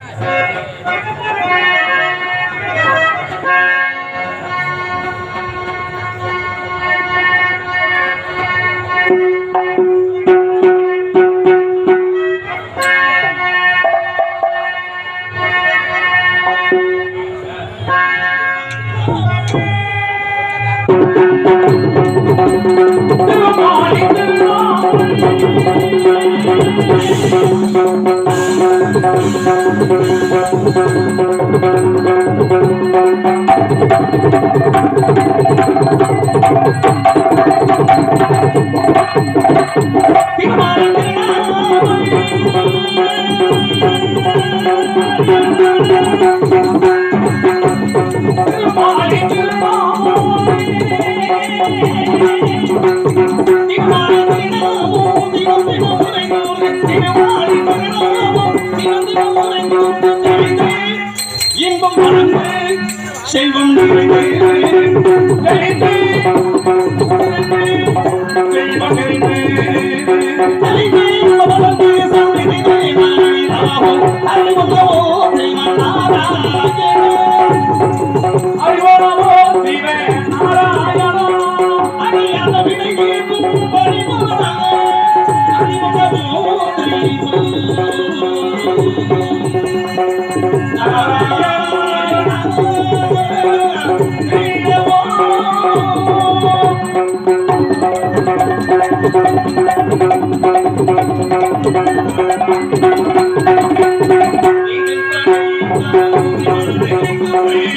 Bye. மறந்து செல்வம் সেই বন্ধু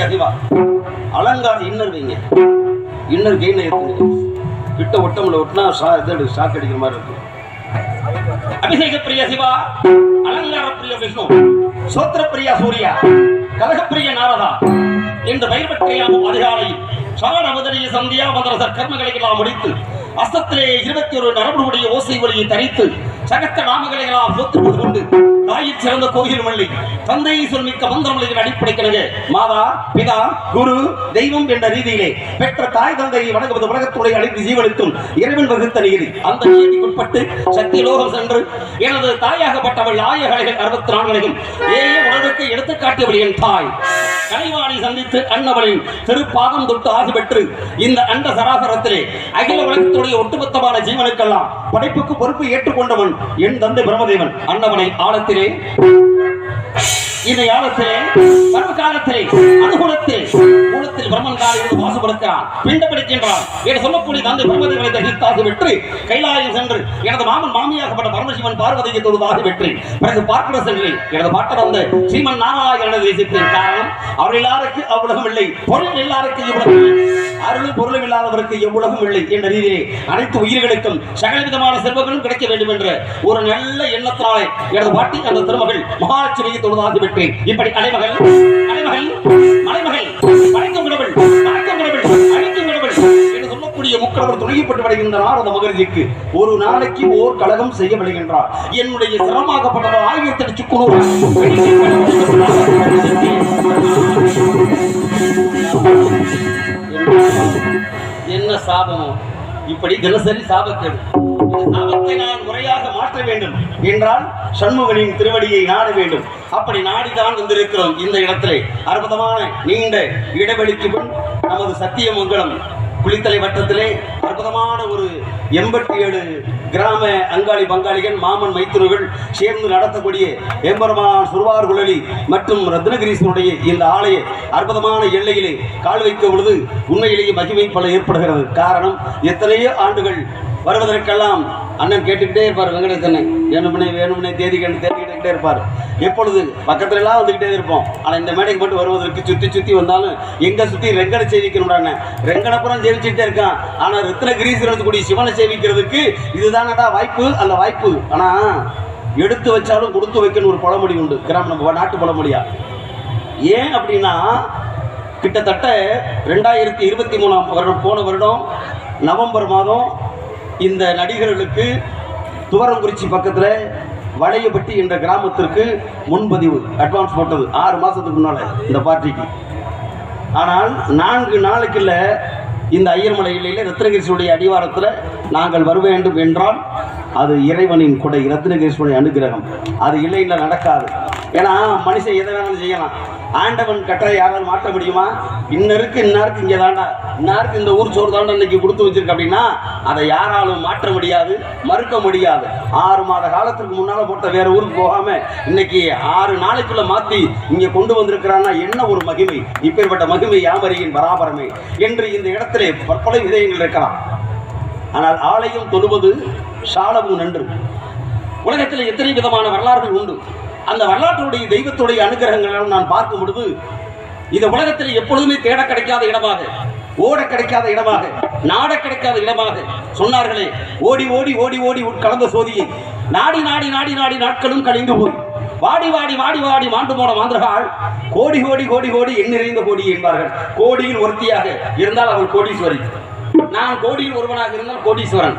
பிரியா சிவா அலங்கார இன்னர் வைங்க. இன்னர் கெயின் இருக்குங்க கிட்ட ஒட்டமில்ல ஒட்டினா சா இது ஷாக் அடிக்கிற மாதிரி இருக்கும். அபிஷேக பிரியா சிவா. அலங்கார பிரிய விஷ்ணு. சோத்திர பிரியா சூர்யா. கலகப்பிரிய நாரதா. என்று பெயர் அதிகாலை அதிகாலையில் சரண முதலிய சந்தியா மதரசர் கர்மங்களை எல்லாம் முடித்து அசத்திலே இருபத்தி ஒரு நரம்புடைய ஓசை ஒளியை தரித்து சகத்த நாமகளைகளால் எல்லாம் கொண்டு தாயிற் சிறந்த கோயில் மல்லி. சொல் மிக்க மந்திரமலையின் அடிப்படைக்கிறது மாதா பிதா குரு தெய்வம் என்ற ரீதியிலே பெற்ற தாய் தந்தையை வணங்குவது உலகத்துடைய அழைத்து ஜீவனுக்கும் இறைவன் வகுத்த நீதி அந்த நீதிக்குட்பட்டு சக்தி லோகம் சென்று எனது தாயாகப்பட்டவள் ஆயகலைகள் அறுபத்தி நான்கு ஏ உலகத்தை எடுத்துக்காட்டியவள் என் தாய். கலைவாணி சந்தித்து அன்னவளின் திருப்பாதம் தொட்டு ஆசி பெற்று இந்த அண்ட சராசரத்திலே அகில உலகத்துடைய ஒட்டுமொத்தமான ஜீவனுக்கெல்லாம் படைப்புக்கு பொறுப்பு ஏற்றுக்கொண்டவன் என் தந்தை பிரமதேவன் அன்னவனை ஆழத்திலே இந்த யாகத்திலே பருவ காலத்திலே அனுகூலத்திலே மூலத்தில் பிரம்மன் காலையில் வாசப்படுத்தினான் பிண்டப்படுகின்றான். என்று சொல்லக்கூடிய தந்தை பர்வதங்களை தகித்தாக வெற்றி கைலாயம் சென்று எனது மாமன் மாமியாகப்பட்ட பரமசிவன் பார்வதியை தொழுதாக வெற்றி. பிறகு பார்க்கிற சென்று எனது பாட்ட வந்த ஸ்ரீமன் நாராயண தேசியத்தின் காரணம் அவர் எல்லாருக்கு அவ்வுலகம் இல்லை பொருள் எல்லாருக்கு இவ்வுலகம் அருளும் பொருளும் இல்லாதவருக்கு எவ்வுலகம் இல்லை என்ற ரீதியிலே அனைத்து உயிர்களுக்கும் சகல விதமான செல்வங்களும் கிடைக்க வேண்டும் என்ற ஒரு நல்ல எண்ணத்தினாலே எனது பாட்டி அந்த திருமகள் மகாலட்சுமியை தொழுதாந்து பெற்றேன் இப்படி அலைமகள் அலைமகள் மலைமகள் வணக்கம் விடவள் வணக்கம் விடவள் அழிக்கும் விடவள் என்று சொல்லக்கூடிய முக்கடவர் துணை வருகின்ற நாரத ஒரு நாளைக்கு ஓர் கழகம் செய்யவிடுகின்றாள் என்னுடைய சிரமமாகப்பட்டவர் ஆயிரத்தி குழு என்ன சாபமோ? இப்படி தினசரி சாபக்கேடு. சாபத்தை நான் முறையாக மாற்ற வேண்டும். என்றால் சண்முகனின் திருவடியை நாட வேண்டும். அப்படி நாடிதான் வந்திருக்கிறோம் இந்த இடத்திலே. அற்புதமான நீண்ட இடைவெளிக்கு பின் நமது சத்தியமங்கலம் குளித்தலை வட்டத்திலே அற்புதமான ஒரு எண்பத்தி ஏழு கிராம அங்காளி பங்காளிகள் மாமன் மைத்துனர்கள் சேர்ந்து நடத்தக்கூடிய எம்பெருமான் சுருவார் குழலி மற்றும் ரத்னகிரீஸ்வருடைய இந்த ஆலய அற்புதமான எல்லையிலே கால் வைக்க பொழுது உண்மையிலேயே மகிமை பல ஏற்படுகிறது. காரணம் எத்தனையோ ஆண்டுகள் வருவதற்கெல்லாம் அண்ணன் கேட்டுக்கிட்டே இருப்பார் வெங்கடேசனை வேணுமனே வேணுமனே தேதி கண்டு தேடிக்கிட்டே இருப்பார். எப்பொழுது பக்கத்துல எல்லாம் வந்துக்கிட்டே இருப்போம். ஆனால் இந்த மேடைக்கு மட்டும் வருவதற்கு சுற்றி சுற்றி வந்தாலும் எங்க சுற்றி ரெங்கனை சேவிக்கணும்டாண்ணே ரெங்கனப்புறம் சேவிச்சுட்டே இருக்கான். ஆனால் ரத்னகிரீஸ்வரன் கூடிய சிவனை சேவிக்கிறதுக்கு இதுதானடா வாய்ப்பு? அந்த வாய்ப்பு. ஆனால் எடுத்து வச்சாலும் கொடுத்து வைக்கணும் ஒரு பழமொழி உண்டு. கிராம நம்ம நாட்டு பழமொழியா. ஏன் அப்படின்னா கிட்டத்தட்ட ரெண்டாயிரத்தி இருபத்தி மூணாம் வருடம் போன வருடம் நவம்பர் மாதம் இந்த நடிகர்களுக்கு துவரங்குறிச்சி பக்கத்தில் வளையப்பட்டி என்ற கிராமத்திற்கு முன்பதிவு அட்வான்ஸ் போட்டது. ஆறு மாதத்துக்கு முன்னால் இந்த பார்ட்டிக்கு. ஆனால் நான்கு நாளுக்குள்ள இந்த ஐயர்மலை இல்லையில் ரத்னகிரிசுடைய அடிவாரத்தில் நாங்கள் வர வேண்டும் என்றால் அது இறைவனின் கொடை ரத்னகிரிசுடைய அனுகிரகம். அது இல்லைன்னா நடக்காது. ஏன்னா மனுஷன் எதை வேணாலும் செய்யலாம். ஆண்டவன் கட்டளை யாராலும் மாற்ற முடியுமா? இன்னருக்கு இன்னாருக்கு இங்கே தாண்டா. இன்னாருக்கு இந்த ஊர் சோறு தாண்டா இன்னைக்கு கொடுத்து வச்சிருக்க அப்படின்னா அதை யாராலும் மாற்ற முடியாது மறுக்க முடியாது. ஆறு மாத காலத்துக்கு முன்னால் போட்ட வேற ஊருக்கு போகாம இன்னைக்கு ஆறு நாளைக்குள்ள மாற்றி இங்கே கொண்டு வந்திருக்கிறான்னா என்ன ஒரு மகிமை? இப்பேற்பட்ட மகிமை யாமரியின் பராபரமே. என்று இந்த இடத்திலே பற்பல விதயங்கள் இருக்கலாம். ஆனால் ஆலயம் தொழுவது சாலமும் நன்று உலகத்தில் எத்தனை விதமான வரலாறுகள் உண்டு? அந்த வரலாற்றுடைய தெய்வத்துடைய அனுகிரகங்கள் நான் பார்க்கும் பொழுது இந்த உலகத்தில் எப்பொழுதுமே தேட கிடைக்காத இடமாக ஓட கிடைக்காத இடமாக நாட கிடைக்காத இடமாக சொன்னார்களே ஓடி ஓடி ஓடி ஓடி கலந்த சோதியை. நாடி நாடி நாடி நாடி நாட்களும் கழிந்து போய். வாடி வாடி வாடி வாடி மாண்டு போன மாந்திரகால் கோடி கோடி கோடி கோடி எண்ணிறைந்த கோடி என்பார்கள். கோடியில் ஒருத்தியாக இருந்தால் அவள் கோடீஸ்வரி. நான் கோடியில் ஒருவனாக இருந்தால் கோடீஸ்வரன்.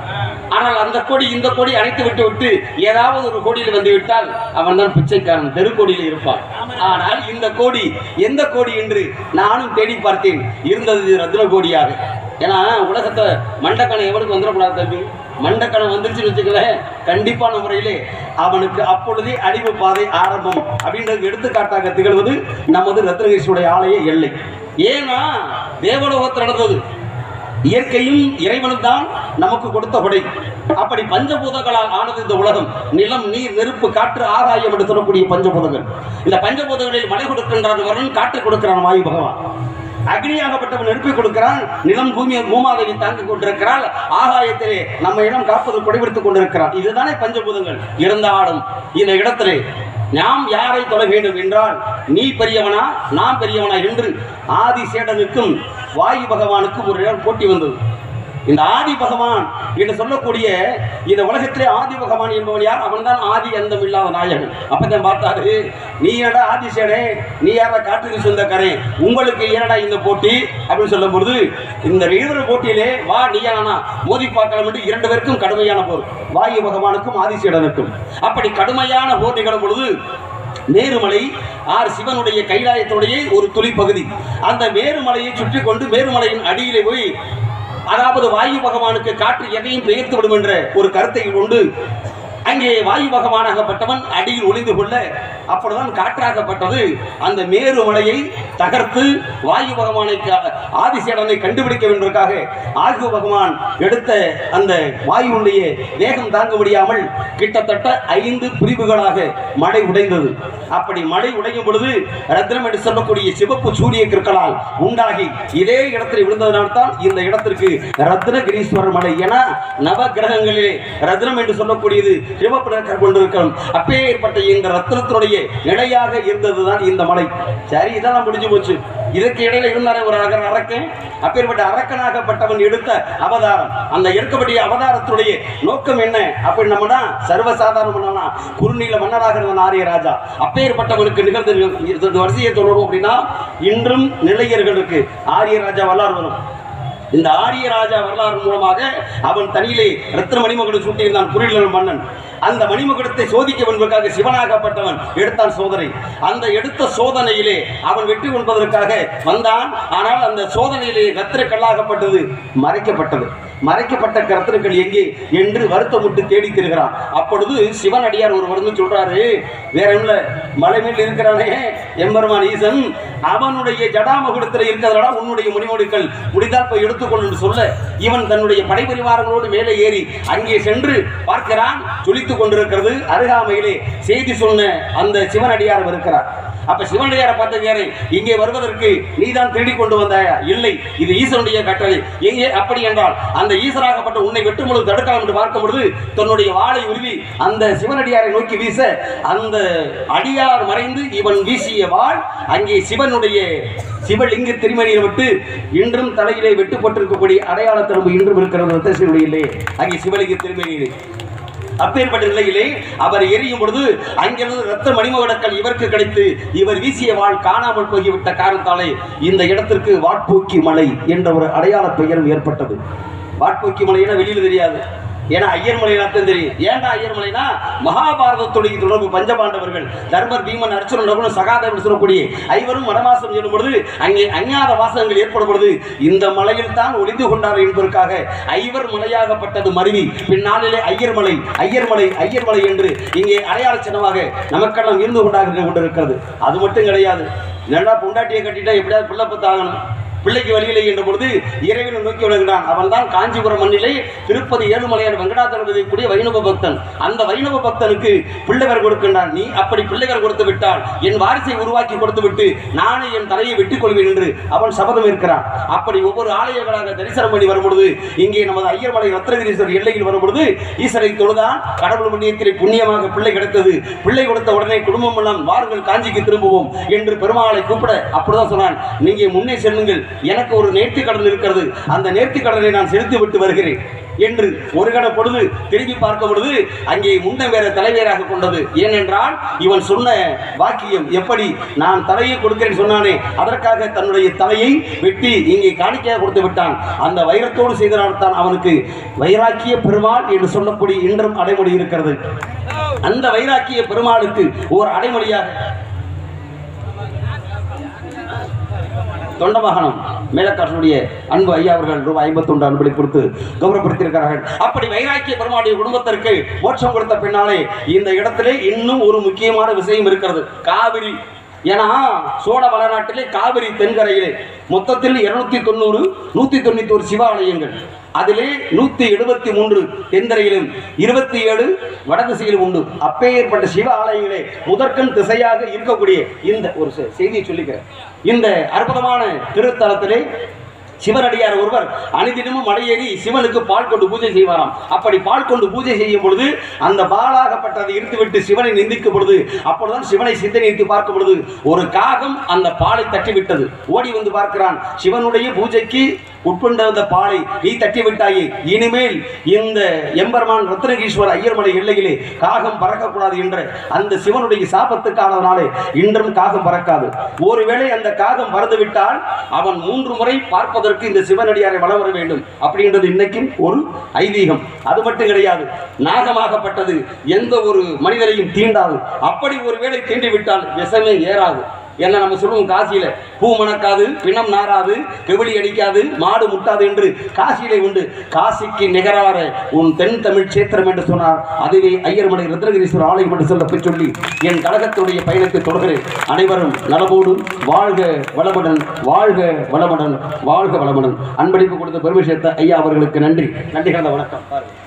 ஆனால் அந்த கோடி இந்த கோடி அணைத்து விட்டு விட்டு ஏதாவது ஒரு கோடியில் வந்து விட்டால் அவன் தான் பிச்சைக்காரன் தெருக்கோடியில் இருப்பான். ஆனால் இந்த கோடி எந்த கோடி என்று நானும் தேடி பார்த்தேன். இருந்தது ரத்ன கோடியாக. ஏன்னா உலகத்தை மண்டக்கணம் எவனுக்கு வந்துடக்கூடாது தம்பி. மண்டக்கணம் வந்துருச்சுன்னு வச்சுக்கல கண்டிப்பான முறையிலே அவனுக்கு அப்பொழுதே அழிவு பாதை ஆரம்பம் அப்படின்றது எடுத்துக்காட்டாக திகழ்வது நமது ரத்னகிரிசுடைய ஆலய எல்லை. ஏன்னா தேவலோகத்தில் நடந்தது. இயற்கையும் இறைவனும் தான் நமக்கு கொடுத்த கொடை. அப்படி பஞ்சபூதங்களால் ஆனது இந்த உலகம். நிலம் நீர் நெருப்பு காற்று ஆகாயம் என்று சொல்லக்கூடிய பஞ்சபூதங்கள். இந்த பஞ்சபூதங்களில் மழை கொடுக்கின்றான் வரன் காற்று கொடுக்கிறான் வாயு பகவான். அக்னியாகப்பட்டவன் நெருப்பை கொடுக்கிறான் நிலம் பூமியை பூமாதேவி தாங்கிக் கொண்டிருக்கிறாள் ஆகாயத்திலே நம்ம இடம் காப்பது கொடைபிடித்துக் கொண்டிருக்கிறான். இதுதானே பஞ்சபூதங்கள். இருந்தாலும் இந்த இடத்திலே நாம் யாரை தொழ வேண்டும் என்றால் நீ பெரியவனா நான் பெரியவனா என்று ஆதி சேடனுக்கும் வாயு பகவானுக்கும் ஒரு இடம் போட்டி வந்தது. இந்த ஆதி பகவான் என்று சொல்லக்கூடிய இந்த உலகத்திலே ஆதி பகவான் என்பவன் யார்? அவன்தான் ஆதி அந்தம் இல்லாத நாயகன். அப்பதான் பார்த்தாரு நீ என்னடா ஆதிசேனே? நீ யாரா காட்டுக்கு சொந்தக்காரன் உங்களுக்கு ஏனடா இந்த போட்டி? அப்படின்னு சொல்லும் பொழுது இந்த எழுதுற போட்டியிலே வா நீயானா மோதி பார்க்கலாம் என்று இரண்டு பேருக்கும் கடுமையான போர். வாயு பகவானுக்கும் ஆதிசேடனுக்கும் அப்படி கடுமையான போர் நிகழும் பொழுது மேருமலை ஆர் சிவனுடைய கைலாயத்துடைய ஒரு துளி பகுதி அந்த மேருமலையை சுற்றி கொண்டு மேருமலையின் அடியிலே போய் அதாவது வாயு பகவானுக்கு காற்று எதையும் பெயர்த்து விடும் என்ற ஒரு கருத்தை கொண்டு அங்கே வாயு பகவானாகப்பட்டவன் அடியில் ஒளிந்து கொள்ள அப்படிதான் காற்றாக்கப்பட்டது. அந்த மேருமலையை தகர்த்து வாயு பகவானை ஆதிசேடனை கண்டுபிடிக்க வேண்டுவதற்காக ஆகு பகவான் எடுத்த அந்த வாயுடைய வேகம் தாங்க முடியாமல் கிட்டத்தட்ட ஐந்து பிரிவுகளாக மழை உடைந்தது. அப்படி மழை உடையும் பொழுது ரத்னம் என்று சொல்லக்கூடிய சிவப்பு சூரிய கிற்களால் உண்டாகி இதே இடத்தில் விழுந்ததனால்தான் இந்த இடத்திற்கு ரத்னகிரீஸ்வரர் மலை. என நவ கிரகங்களிலே ரத்னம் என்று சொல்லக்கூடியது சிவப்பு கொண்டிருக்கிறோம் அப்பேற்பட்ட இந்த ரத்னத்தினுடைய நிலையாக இருந்ததுதான் இந்த மலை. சரி இதெல்லாம் முடிஞ்சு போச்சு. இதற்கு இடையில இருந்தாரே ஒரு அகர் அரக்கன். அப்பேற்பட்ட அரக்கனாகப்பட்டவன் எடுத்த அவதாரம். அந்த எடுக்கக்கூடிய அவதாரத்துடைய நோக்கம் என்ன? அப்படி சர்வசாதாரணம் சர்வசாதாரண குறுநீல மன்னராக இருந்த ஆரிய ராஜா. அப்பேற்பட்டவனுக்கு நிகழ்ந்த வரிசையை தொடரும் அப்படின்னா இன்றும் நிலையர்களுக்கு ஆரிய ராஜா வரலாறு வரும். இந்த ஆரிய ராஜா வரலாறு மூலமாக அவன் தனியிலே ரத்ன மணிமகளை சூட்டியிருந்தான் குரிலர் மன்னன். அந்த மணிமகுடத்தை சோதிக்க என்பதற்காக சிவனாகப்பட்டவன் எடுத்தான் சோதனை. அந்த எடுத்த சோதனையிலே அவன் வெற்றி கொள்வதற்காக வந்தான். ஆனால் அந்த சோதனையிலே கத்திரக்கல்லாகப்பட்டது மறைக்கப்பட்டது. மறைக்கப்பட்ட கரத்திரங்கள் எங்கே என்று வருத்தமுட்டு தேடி திருகிறான். அப்பொழுது சிவன் அடியார் ஒரு வந்து சொல்றாரு வேற என்ன மலை மேல் இருக்கிறானே எம்பெருமான் ஈசன் அவனுடைய ஜடாமகுடத்தில் இருக்கிறதா உன்னுடைய முடிமொழிகள் முடிந்தால் போய் எடுத்துக்கொள் என்று சொல்ல இவன் தன்னுடைய படைபரிவாரங்களோடு மேலே ஏறி அங்கே சென்று பார்க்கிறான். வைத்துக் கொண்டிருக்கிறது அருகாமையிலே செய்தி சொன்ன அந்த சிவனடியார் இருக்கிறார் அப்ப சிவனடியாரை பார்த்த யாரு இங்கே வருவதற்கு நீதான் தேடி கொண்டு வந்தாயா? இல்லை இது ஈசனுடைய கட்டளை. எங்கே அப்படி என்றால் அந்த ஈசனாகப்பட்ட உன்னை வெட்டும் பொழுது தடுக்கலாம் என்று பார்க்கும் பொழுது தன்னுடைய வாளை உருவி அந்த சிவனடியாரை நோக்கி வீச அந்த அடியார் மறைந்து இவன் வீசிய வாள் அங்கே சிவனுடைய சிவலிங்க திருமணியில் விட்டு இன்றும் தலையிலே வெட்டுப்பட்டிருக்கக்கூடிய அடையாள திரும்ப இன்றும் இருக்கிறது ரத்தசிவனுடைய அங்கே சிவலிங்க திருமணியிலே. அப்பேற்பட்ட நிலையிலே அவர் எரியும் பொழுது அங்கிருந்து ரத்த மணிமகடக்கள் இவருக்கு கிடைத்து இவர் வீசிய வாழ் காணாமல் போகிவிட்ட காரணத்தாலே இந்த இடத்திற்கு வாட்பூக்கி மலை என்ற ஒரு அடையாள பெயரும் ஏற்பட்டது. வாட்பூக்கி மலைன்னா வெளியில தெரியாது. ஏன்னா ஐயர் மலைனா தெரியும். ஏன்டா ஐயர் மலைனா மகாபாரதத்துடைய தொடர்பு பஞ்சபாண்டவர்கள். தர்மர் பீமன் அர்ச்சுனன் ரகுணன் சகாதேவன் சொல்லக்கூடிய ஐவரும் வனவாசம் சொல்லும் பொழுது அங்கே அஞ்ஞாத வாசகங்கள் ஏற்படும் இந்த மலையில் தான் ஒளிந்து கொண்டார் என்பதற்காக ஐவர் மலையாகப்பட்டது மருவி. பின்னாளிலே ஐயர் மலை ஐயர் மலை ஐயர் மலை என்று இங்கே அடையாள சின்னமாக நமக்கெல்லாம் இருந்து கொண்டாக கொண்டிருக்கிறது. அது மட்டும் கிடையாது. நல்லா பொண்டாட்டியை கட்டிட்டா எப்படியாவது பிள்ளை பிள்ளைக்கு வழியில்லை என்ற பொழுது இறைவனை நோக்கி விளங்கினான் அவன் தான் காஞ்சிபுரம் மண்ணிலே திருப்பதி ஏழுமலையார் வெங்கடாச்சலபதி கூடிய வைணவ பக்தன். அந்த வைணவ பக்தனுக்கு பிள்ளைவர் கொடுக்கின்றான். நீ அப்படி பிள்ளைவர் கொடுத்து விட்டால் என் வாரிசை உருவாக்கி கொடுத்து விட்டு நானே என் தலையை வெட்டிக் கொள்வேன் என்று அவன் சபதம் இருக்கிறான் அப்படி ஒவ்வொரு ஆலயங்களாக தரிசனம் பண்ணி வரும்பொழுது இங்கே நமது ஐயர்மலை ரத்னகிரீஸ்வரர் எல்லையில் வரும்பொழுது ஈஸ்வரை தொழுதான் கடவுள் புண்ணியத்திலே புண்ணியமாக பிள்ளை கிடைத்தது. பிள்ளை கொடுத்த உடனே குடும்பம் எல்லாம் வாருங்கள் காஞ்சிக்கு திரும்புவோம் என்று பெருமாளை கூப்பிட அப்படிதான் சொன்னான். நீங்க முன்னே செல்லுங்கள் எனக்கு ஒரு நேர்த்தி கடன் இருக்கிறது. அந்த நேர்த்தி கடனை நான் செலுத்தி விட்டு வருகிறேன் என்று ஒரு கட பொழுது திரும்பி பார்க்கும் பொழுது அங்கே முன்னம் வேற தலைவராக கொண்டது. ஏனென்றால் இவன் சொன்ன வாக்கியம் எப்படி? நான் தலையை கொடுக்கிறேன் சொன்னானே. அதற்காக தன்னுடைய தலையை வெட்டி இங்கே காணிக்கையாக கொடுத்து விட்டான். அந்த வைரத்தோடு செய்தனால்தான் அவனுக்கு வைராக்கிய பெருமாள் என்று சொல்லக்கூடிய இன்றும் அடைமொழி இருக்கிறது. அந்த வைராக்கிய பெருமாளுக்கு ஓர் அடைமொழியாக தொண்டமகனம் மேலக்காரனுடைய அன்பு ஐயா அவர்கள் ரூபாய் ஐம்பத்தொன்று அன்பளி கொடுத்து கௌரவப்படுத்தியிருக்கிறார்கள். அப்படி வைராக்கிய பெருமாளுடைய குடும்பத்திற்கு மோட்சம் கொடுத்த பின்னாலே இந்த இடத்திலே இன்னும் ஒரு முக்கியமான விஷயம் இருக்கிறது. காவிரி ஏன்னா சோழ வளநாட்டிலே காவிரி தென்கரையிலே மொத்தத்தில் இருநூத்தி தொண்ணூறு நூத்தி தொண்ணூத்தி ஒரு சிவாலயங்கள். அதிலே நூத்தி எழுபத்தி மூன்று தென்கரையிலும் இருபத்தி ஏழு வடதிசையிலும் உண்டு. அப்பேற்பட்ட சிவ ஆலயங்களே முதற்கண் திசையாக இருக்கக்கூடிய இந்த ஒரு செ- செய்தியை சொல்லிக்கிறேன். இந்த அற்புதமான திருத்தலத்திலே சிவனடியார் ஒருவர் அனுதினமும் மலையேறி சிவனுக்கு பால் கொண்டு பூஜை செய்வாராம். அப்படி பால் கொண்டு பூஜை செய்யும் பொழுது அந்த பாலாகப்பட்டதை இருந்துவிட்டு சிவனை நிந்திக்கும் பொழுது அப்பொழுதுதான் சிவனை சிந்தனைத்து பார்க்கும் பொழுது ஒரு காகம் அந்த பாலை தட்டி விட்டது ஓடி வந்து பார்க்கிறான். சிவனுடைய பூஜைக்கு உட்கொண்ட பாலை நீ தட்டி விட்டாயே இனிமேல் இந்த எம்பெருமான் ரத்னகீஸ்வர ஐயர்மலை எல்லையிலே காகம் பறக்கக்கூடாது என்ற அந்த சிவனுடைய சாபத்துக்கானதனாலே இன்றும் காகம் பறக்காது. ஒருவேளை அந்த காகம் பறந்து விட்டால் அவன் மூன்று முறை பார்ப்பதற்கு இந்த சிவனடியாரை வளம் வர வேண்டும். அப்படின்றது இன்னைக்கும் ஒரு ஐதீகம். அது மட்டும் கிடையாது. நாகமாகப்பட்டது. எந்த ஒரு மனிதரையும் தீண்டாது. அப்படி ஒருவேளை தீண்டி விட்டால் விஷமே ஏறாது. என்ன நம்ம சொல்லுவோம் காசியில் பூ மணக்காது பிணம் நாராது கெவிலி அடிக்காது மாடு முட்டாது என்று காசியிலே உண்டு. காசிக்கு நிகரார உன் தென் தமிழ் சேத்திரம் என்று சொன்னார். அதுவே ஐயர்மலை ரத்னகிரீஸ்வரர் ஆலயம் என்று சொல்ல போய் சொல்லி என் கழகத்துடைய பயணத்தை தொடர்கிறேன். அனைவரும் நலமோடு வாழ்க வளமுடன் வாழ்க வளமுடன் வாழ்க வளமுடன். அன்பளிப்பு கொடுத்த பெருமை சேர்த்த ஐயா அவர்களுக்கு நன்றி. நன்றி கலந்த வணக்கம். பாருங்க.